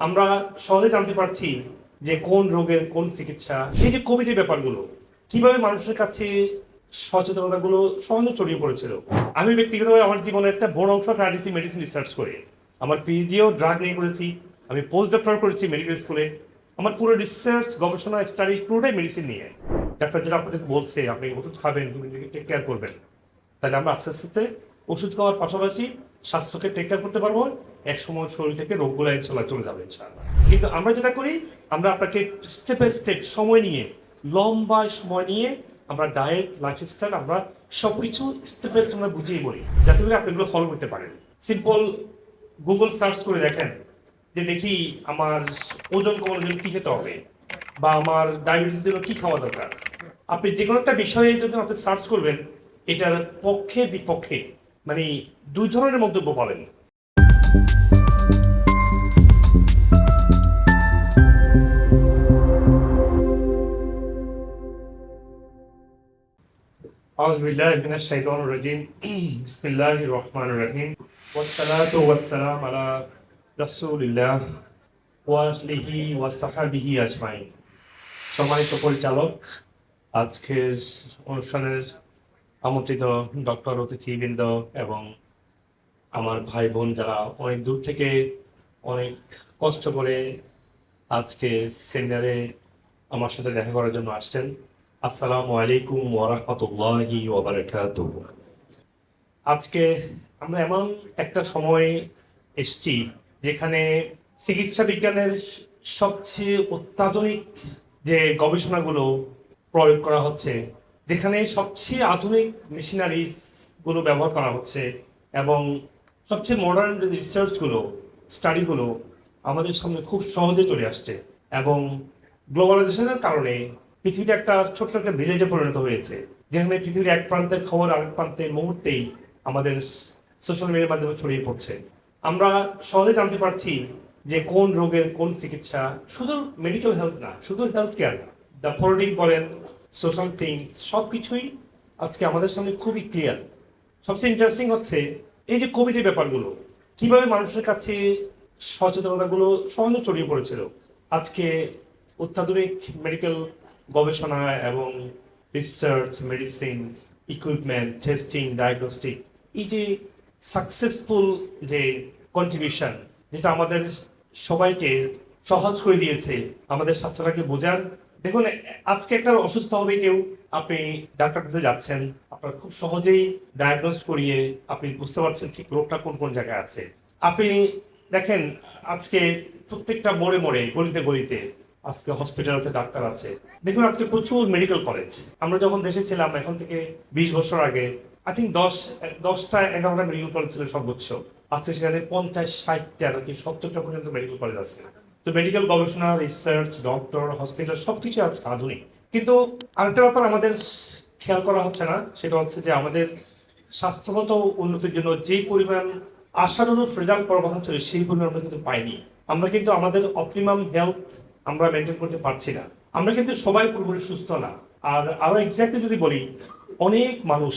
আমরা সহজে জানতে পারছি যে কোন রোগের কোন চিকিৎসা, এই যে কোভিডের ব্যাপারগুলো, কীভাবে মানুষের কাছে সচেতনতাগুলো সহজে ছড়িয়ে পড়েছিল। আমি ব্যক্তিগতভাবে আমার জীবনের একটা বড় অংশ প্রাইডিসি মেডিসিন রিসার্চ করে। আমার পিজিও ড্রাগ নিয়ে করেছি, আমি পোস্ট ডক্টর করেছি মেডিকেল স্কুলে আমার পুরো রিসার্চ গবেষণা স্টাডি পুরোটাই মেডিসিন নিয়ে। ডাক্তার যেটা আপনাদেরকে বলছে, আপনি ওষুধ খাবেন তুমি টেক কেয়ার করবেন। তাহলে আমরা আস্তে আস্তে ওষুধ খাওয়ার পাশাপাশি স্বাস্থ্যকে টেক কেয়ার করতে পারব। এক সময় শরীর থেকে রোগগুলো ইনশাল্লাহ চলে যাবে কিন্তু আমরা যেটা করি, আমরা আপনাকে স্টেপ বাই স্টেপ সময় নিয়ে, লম্বা সময় নিয়ে আমরা ডায়েট লাইফস্টাইল আমরা সব কিছু স্টেপ বাই স্টেপ আমরা বুঝিয়ে বলি, যাতে করে আপনি এগুলো ফলো করতে পারেন। সিম্পল গুগল সার্চ করে দেখেন, যে দেখি আমার ওজন কমানোর জন্য কী খেতে হবে, বা আমার ডায়াবেটিসের জন্য কী খাওয়া দরকার। আপনি যে কোনো একটা বিষয়ে যদি আপনি সার্চ করবেন, এটার পক্ষে বিপক্ষে মানে দুই ধরনের মন্তব্য পাবেন। أعوذ بالله من الشيطان الرجيم بسم الله الرحمن الرحيم والصلاة والسلام على رسول الله وآله وصحبه أجمعين সম্মানিত পরিচালক আজকের অনুষ্ঠানের আমন্ত্রিত ডক্টর অতিথিবৃন্দ এবং আমার ভাই বোন যারা অনেক দূর থেকে অনেক কষ্ট করে আজকে সেমিনারে আমার সাথে দেখা করার জন্য আসছেন আসসালামু আলাইকুম ওরহমতুল্লাহি ওবরাকাতু আজকে আমরা এমন একটা সময় এসছি যেখানে চিকিৎসা বিজ্ঞানের সবচেয়ে অত্যাধুনিক যে গবেষণাগুলো প্রয়োগ করা হচ্ছে, যেখানে সবচেয়ে আধুনিক মেশিনারিজগুলো ব্যবহার করা হচ্ছে এবং সবচেয়ে মডার্ন রিসার্চগুলো স্টাডিগুলো আমাদের সামনে খুব সহজে চলে আসছে এবং গ্লোবালাইজেশনের কারণে পৃথিবীটা একটা ছোট্ট একটা ভিলেজে পরিণত হয়েছে, যেখানে পৃথিবীর এক প্রান্তের খবর আরেক প্রান্তের মুহূর্তেই আমাদের সোশ্যাল মিডিয়ার মাধ্যমে ছড়িয়ে পড়ছে। আমরা সহজে জানতে পারছি যে কোন রোগের কোন চিকিৎসা, শুধু মেডিকেল হেলথ না, শুধু হেলথ কেয়ার না দ্য পলিটিক্স বলেন সোশ্যাল থিংস সব কিছুই আজকে আমাদের সামনে খুবই ক্লিয়ার সবচেয়ে ইন্টারেস্টিং হচ্ছে এই যে কোভিডের ব্যাপারগুলো, কীভাবে মানুষের কাছে সচেতনতাগুলো সহজে ছড়িয়ে পড়েছিল। আজকে অত্যাধুনিক মেডিকেল গবেষণা এবং research medicine equipment testing diagnostic এই যে সাকসেসফুল যে কন্ট্রিবিউশন যেটা আমাদের সবাইকে সহজ করে দিয়েছে, আমাদের স্বাস্থ্যটাকে বোঝার। দেখুন, আজকে একটা অসুস্থ হবে কেউ, আপনি ডাক্তার কাছে যাচ্ছেন, আপনার খুব সহজেই ডায়াগনোস করিয়ে আপনি বুঝতে পারছেন ঠিক রোগটা কোন কোন জায়গায় আছে। আপনি দেখেন, আজকে প্রত্যেকটা মোড়ে মোড়ে, গলিতে গলিতে আজকে হসপিটাল আছে ডাক্তার আছে। দেখুন, আজকে প্রচুর মেডিকেল কলেজ আমরা যখন দেশে ছিলাম, এখন থেকে বিশ বছর আগে আই থিঙ্ক দশ, দশটা এগারোটা মেডিকেল কলেজ ছিল সর্বোচ্চ। আজকে সেখানে পঞ্চাশ, ষাটটা নাকি সত্তরটা পর্যন্ত মেডিকেল কলেজ আছে। তো মেডিকেল গবেষণা রিসার্চ ডক্টর হসপিটাল সবকিছু আজকে আধুনিক। কিন্তু আরেকটা ব্যাপার আমাদের খেয়াল করা হচ্ছে না, সেটা হচ্ছে যে আমাদের স্বাস্থ্যগত উন্নতির জন্য যে পরিমাণ আশানুরূপ রেজাল্ট পাওয়ার কথা ছিল, সেই পরিমাণ আমরা কিন্তু পাইনি। আমরা কিন্তু আমাদের অপটিমাম হেলথ আমরা মেনটেন করতে পারছি না। আমরা কিন্তু সবাই পুরোপুরি সুস্থ না। আর আরও এক্স্যাক্টলি যদি বলি, অনেক মানুষ,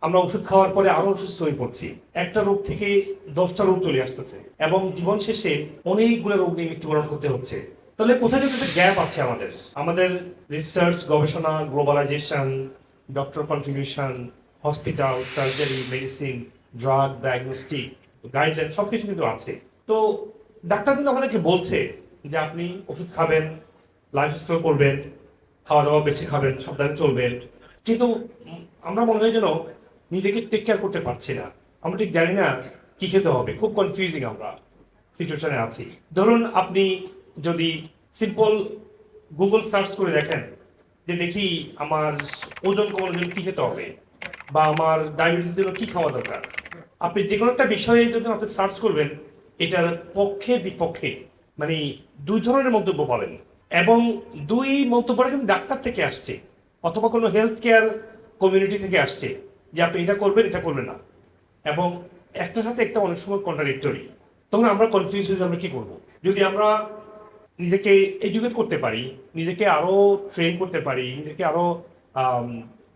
আমরা ওষুধ খাওয়ার পরে আরও অসুস্থ হয়ে পড়ছি। একটা রোগ থেকে দশটা রোগ চলে আসতেছে এবং জীবন শেষে অনেকগুলো রোগ নিয়ে মৃত্যুবরণ করতে হচ্ছে। তাহলে কোথায় যদি একটা গ্যাপ আছে আমাদের? আমাদের রিসার্চ গবেষণা globalisation doctor contribution hospital surgery medicine drug diagnostic guideline সব কিছু কিন্তু আছে। তো ডাক্তার কিন্তু আমাদেরকে বলছে যে আপনি ওষুধ খাবেন লাইফ লাইফস্টাইল করবেন খাওয়া দাওয়া বেছে খাবেন, সাবধানে চলবেন। কিন্তু আমরা মনে হয় যেন নিজেকে টেক কেয়ার করতে পারছি না। আমরা ঠিক জানি না কি খেতে হবে। খুব কনফিউজিং আমরা সিচুয়েশনে আছি। ধরুন আপনি যদি সিম্পল গুগল সার্চ করে দেখেন, যে দেখি আমার ওজন কমানোর জন্য কি খেতে হবে বা আমার ডায়াবেটিসের জন্য কি খাওয়া দরকার। আপনি যে কোনো একটা বিষয়ে যদি আপনি সার্চ করবেন, এটার পক্ষে বিপক্ষে মানে দুই ধরনের মন্তব্য পাবেন। এবং দুই মন্তব্যটা কিন্তু ডাক্তার থেকে আসছে, অথবা কোনো হেলথ কেয়ার কমিউনিটি থেকে আসছে, যে আপনি এটা করবেন এটা করবেন না। এবং একটার সাথে একটা অনেক সময় কন্ট্রাডিক্টরি তখন আমরা কনফিউজ হয়ে আমরা কী করব? যদি আমরা নিজেকে এডুকেট করতে পারি, নিজেকে আরও ট্রেন করতে পারি, নিজেকে আরও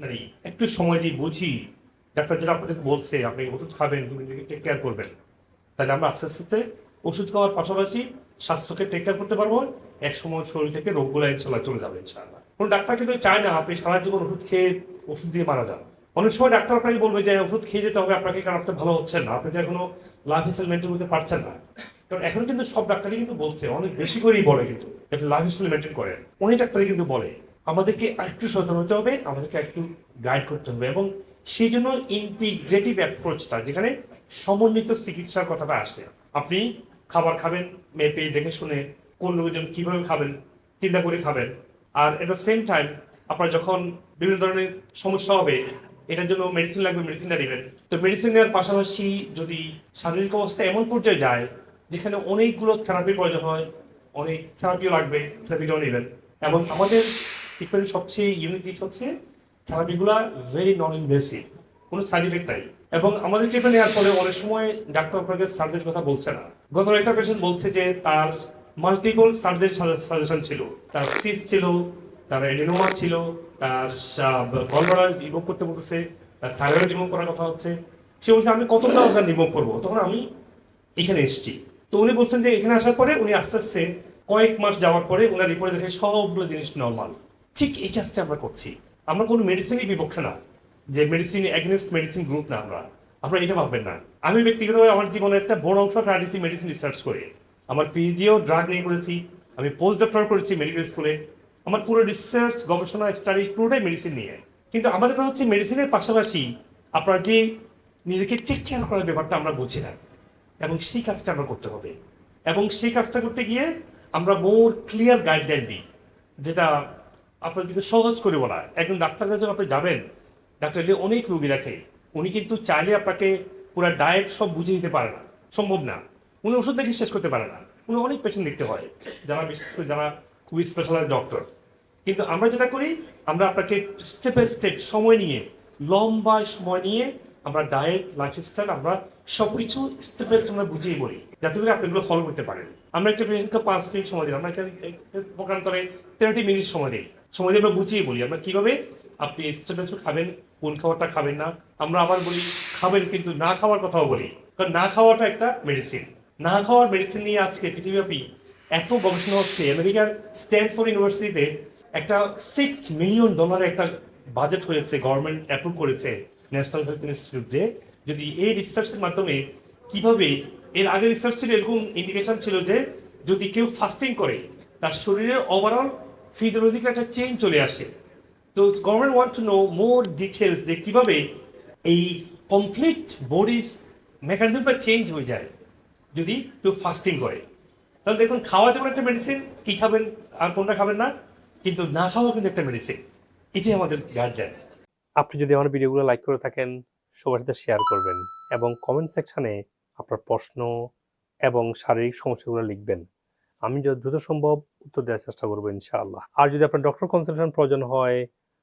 মানে একটু সময় দিয়ে বুঝি, ডাক্তার যেটা আপনাদেরকে বলছে, আপনি ওষুধ খাবেন তুমি নিজেকে টেক কেয়ার করবেন, তাহলে আমরা আস্তে আস্তে ওষুধ খাওয়ার পাশাপাশি স্বাস্থ্যকে টেক কেয়ার করতে পারব এক সময় শরীর থেকে রোগগুলো ইনশাল্লাহ চলে যাবে, ইনশাল্লাহ। কোনো ডাক্তার কিন্তু চায় না আপনি সারা জীবন ওষুধ খেয়ে ওষুধ দিয়ে মারা যান। অনেক সময় ডাক্তার আপনাকে বলবে যে, ওষুধ খেয়ে যেতে হবে, আপনাকে কারণ আপনি ভালো হচ্ছেন না, আপনি যে এখনও লাইফ স্টাইল মেনটেন করতে পারছেন না। কারণ এখন কিন্তু সব ডাক্তারই কিন্তু বলছে, অনেক বেশি করেই বলে কিন্তু, আপনি লাইফ স্টাইল মেনটেন করেন। অনেক ডাক্তারই কিন্তু বলে, আমাদেরকে একটু সচেতন হতে হবে, আমাদেরকে একটু গাইড করতে হবে। এবং সেই জন্য ইন্টিগ্রেটিভ অ্যাপ্রোচটা যেখানে সমন্বিত চিকিৎসার কথাটা আসে, আপনি খাবার খাবেন মেপে দেখে শুনে কোন লোকজন কীভাবে খাবেন, চিন্তা করে খাবেন। আর এট দ্য সেম টাইম আপনার যখন বিভিন্ন ধরনের সমস্যা হবে, এটার জন্য মেডিসিন লাগবে মেডিসিনটা নেবেন। তো মেডিসিন নেওয়ার পাশাপাশি যদি শারীরিক অবস্থা এমন পর্যায়ে যায়, যেখানে অনেকগুলো থেরাপির প্রয়োজন হয়, অনেক থেরাপিও লাগবে থেরাপিটাও নেবেন। এবং আমাদের ট্রিটমেন্টের সবচেয়ে ইউনিক দিক হচ্ছে থেরাপিগুলো ভেরি নন ইনভেসিভ কোনো সাইড ইফেক্ট নাই। এবং আমাদের ট্রিটমেন্ট নেওয়ার পরে অনেক সময় ডাক্তার আপনাকে সার্জারির কথা বলছে না। গত একটা পেশেন্ট বলছে যে তার মাল্টিপল সার্জারি সাজেশন ছিল। তার সিস ছিল, তার এডিনোমা ছিল, তার গলব্লাডার রিমুভ করতে বলতেছে, তার থাইরয়েড রিমুভ করার কথা হচ্ছে। সে বলছে, আমি কতটা ওখানে রিমুভ করব? তখন আমি এখানে এসেছি। তো উনি বলছেন যে এখানে আসার পরে উনি আস্তে আস্তে কয়েক মাস যাওয়ার পরে উনার রিপোর্টে দেখে সবগুলো জিনিস নর্মাল ঠিক এই কাজটা আমরা করছি। আমরা কোনো মেডিসিনই বিপক্ষে না। যে মেডিসিন অ্যাগনেস্ট মেডিসিন গ্রুপ না আমরা, আপনারা এটা ভাববেন না। আমি ব্যক্তিগতভাবে আমার জীবনের একটা বড় অংশ প্রাইডিসি মেডিসিন রিসার্চ করে। আমার পিজিও ড্রাগ নিয়ে করেছি, আমি পোস্ট ডক্টর করেছি মেডিকেল স্কুলে আমার পুরো রিসার্চ গবেষণা স্টাডি পুরোটাই মেডিসিন নিয়ে। কিন্তু আমাদের কথা হচ্ছে মেডিসিনের পাশাপাশি আপনার যে নিজেকে টেক কেয়ার করার ব্যাপারটা আমরা বুঝি না, এবং সেই কাজটা আমরা করতে হবে। এবং সেই কাজটা করতে গিয়ে আমরা মোর ক্লিয়ার গাইডলাইন দিই, যেটা আপনাদেরকে সহজ করে বলা। একজন ডাক্তার কাছে আপনি যাবেন ডাক্তার যে অনেক রুগী রাখে উনি কিন্তু চাইলে আপনাকে পুরো ডায়েট সব বুঝিয়ে দিতে পারে না, সম্ভব না। উনি ওষুধ দেখে শেষ করতে পারে না। উনি অনেক পেশেন্ট দেখতে হয়, যারা বিশেষ করে যারা খুবই স্পেশালাইজ ডক্টর কিন্তু আমরা যেটা করি, আমরা আপনাকে স্টেপ বাই স্টেপ সময় নিয়ে, লম্বা সময় নিয়ে আমরা ডায়েট লাইফস্টাইল আমরা সব কিছু স্টেপ বাই স্টেপ আমরা বুঝিয়ে বলি, যাতে করে আপনি এগুলো ফলো করতে পারেন। আমরা একটা পেশেন্টকে পাঁচ মিনিট সময় দিই, আমরা একটা তেরোটি মিনিট সময় দিই। সময় দিয়ে আমরা বুঝিয়ে বলি, আমরা কীভাবে আপনি স্টেপ বাই স্টেপ খাবেন কোন খাবারটা খাবেন না। আমরা আবার বলি, খাবেন কিন্তু না খাওয়ার কথাও বলি। কারণ না খাওয়াটা একটা মেডিসিন না খাওয়ার মেডিসিন নিয়ে আজকে পৃথিবীব্যাপী এত গবেষণা হচ্ছে, আমেরিকার স্ট্যানফোর্ড ইউনিভার্সিটিতে একটা সিক্স মিলিয়ন ডলারের একটা বাজেট হয়েছে গভর্নমেন্ট অ্যাপ্রুভ করেছে ন্যাশনাল হেলথ ইনস্টিটিউট যে যদি এই রিসার্চের মাধ্যমে কীভাবে, এর আগে ছিল এরকম ইন্ডিকেশন ছিল যে, যদি কেউ ফাস্টিং করে, তার শরীরের ওভারঅল ফিজিওলজিক্যাল একটা চেঞ্জ চলে আসে। তো government want to know more details যে কীভাবে এই কমপ্লিট বডির মেকানিজমটা চেঞ্জ হয়ে যায় যদি কেউ ফাস্টিং করে। তাহলে দেখুন খাওয়া যেমন একটা মেডিসিন কী খাবেন? আর কোনটা খাবেন না? কিন্তু না খাওয়া কিন্তু একটা মেডিসিন এটাই আমাদের গাইডলাইন আপনি যদি আমার ভিডিওগুলো লাইক করে থাকেন, সবার সাথে শেয়ার করবেন এবং কমেন্ট সেকশানে আপনার প্রশ্ন এবং শারীরিক সমস্যাগুলো লিখবেন। আমি যত দ্রুত সম্ভব উত্তর দেওয়ার চেষ্টা করব ইনশাআল্লাহ। আর যদি আপনার ডক্টর কনসালটেশন প্রয়োজন হয়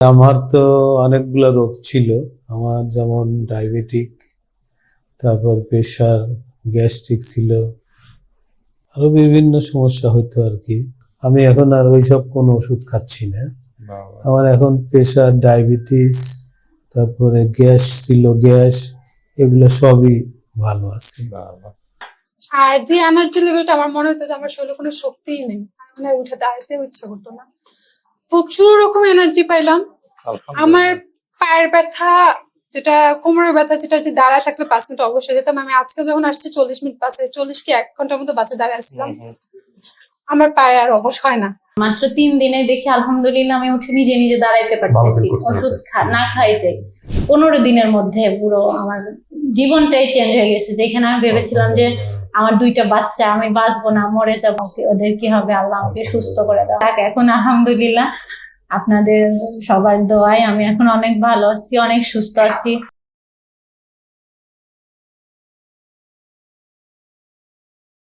আমার তো অনেকগুলো রোগ ছিল। আমার যেমন ডায়াবেটিক তারপর প্রেশার গ্যাস্ট্রিক ছিল আরও বিভিন্ন সমস্যা হতো আর কি। আমি এখন আর ওইসব কোনো ওষুধ খাচ্ছি না। আমার এখন প্রেশার ডায়াবেটিস তারপরে গ্যাস ছিল গ্যাস এগুলো সবই ভালো আছে। আর যে এনার্জি লেভেলটা আমার মনে হতো যে আমার শরীরে কোনো শক্তিই নেই। মানে উঠে দাঁড়াতেও ইচ্ছা করতো না। প্রচুর রকম এনার্জি পাইলাম। আমার পায়ের ব্যথা যেটা কোমরের ব্যথা যেটা যে দাঁড়ায় থাকলে পাঁচ মিনিট অবশ্যই যেতাম। আমি আজকে যখন আসছি চল্লিশ মিনিট পাশে চল্লিশ কি এক ঘণ্টার মতো বাসে দাঁড়ায় আসছিলাম। আমার পায়ে আর অবশ হয় না। মাত্র তিন দিনে দেখি আলহামদুলিল্লাহ আমি উঠে নিজে নিজে দাঁড়াইতে পারতেছি। ওষুধ না খাইতে। পনেরো দিনের মধ্যে পুরো আমার জীবনটাই চেঞ্জ হয়ে গেছে। যেখানে আমি ভেবেছিলাম যে আমার দুইটা বাচ্চা আমি বাঁচবো না মরে যাব ওদের কি হবে? আল্লাহ আমাকে সুস্থ করে দাও। এখন আলহামদুলিল্লাহ আপনাদের সবার দোয়ায় আমি এখন অনেক ভালো আছি অনেক সুস্থ আছি।